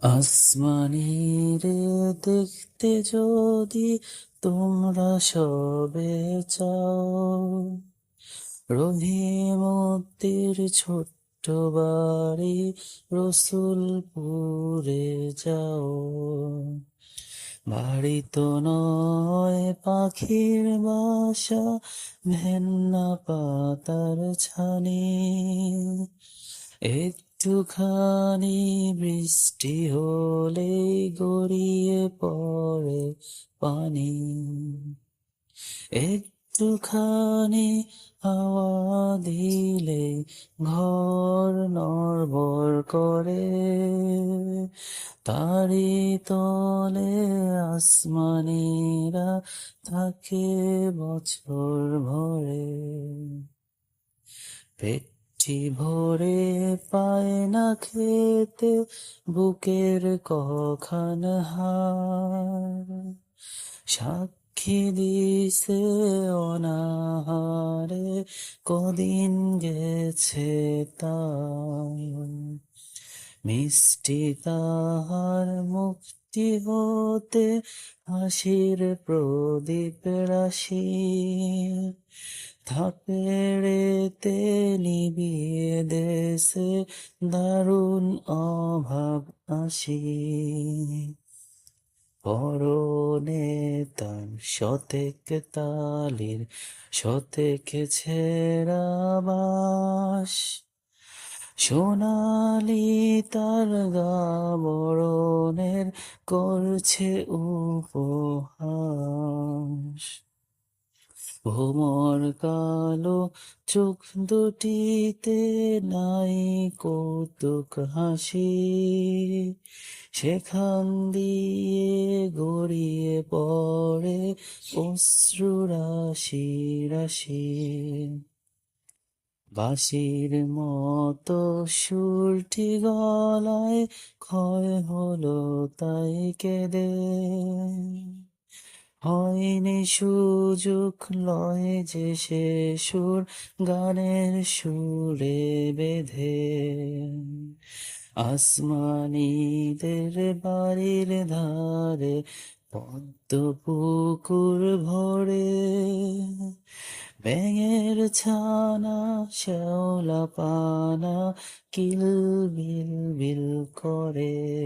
আসমানিরে দেখতে যদি তোমরা সবে চাও রহিমদ্দির ছোট্ট বাড়ি রসুলপুরে যাও। বাড়ি তো নয়, পাখির বাসা ভেন্না পাতার ছানি। একটুখানি বৃষ্টি হলেই গড়িয়ে পড়ে পানি। একটুখানি হাওয়া দিলে ঘর নড়বড় করে। তারি তলে আসমানিরা থাকে বছর ভরে। পেটটি ভরে পায় না খেতে, বুকের কখান হার? সাক্ষী দিছে অনাহারে, কদিন গেছে তার মিষ্টি তাহার মুক্তি হতে, হাসির প্রদীপ রাশি। থাপেড়েতে নিবিয়ে দেশে দারুণ অভাব আসি। পরনে তার শতেক তালির, শতেক ছেঁড়া বাস সোনালি তার গা বরণের করছে উপহাস ভোমর কালো চোখ দুটিতে নাই কৌতুক হাসি। সেখান দিয়ে গড়িয়ে পড়ে অশ্রু রাশি রাশি। বাঁশির মতো সুরটি গলায় ক্ষয় হলো তাই কেঁদে। হয়নি সুযোগ, লয় যে সে সুর, গানের সুরে বেঁধে। আসমানিদের বাড়ির ধারে, পদ্ম পুকুর ভরে। ব্যাঙের ছানা, শ্যাওলা পানা কিল বিল বিল করে।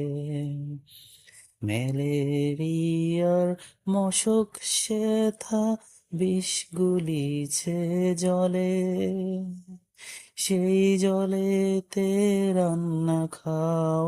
ম্যালেরিয়ার মশক শেথা বিষ গুলিছে জলে। সেই জলেতে রান্না খাও।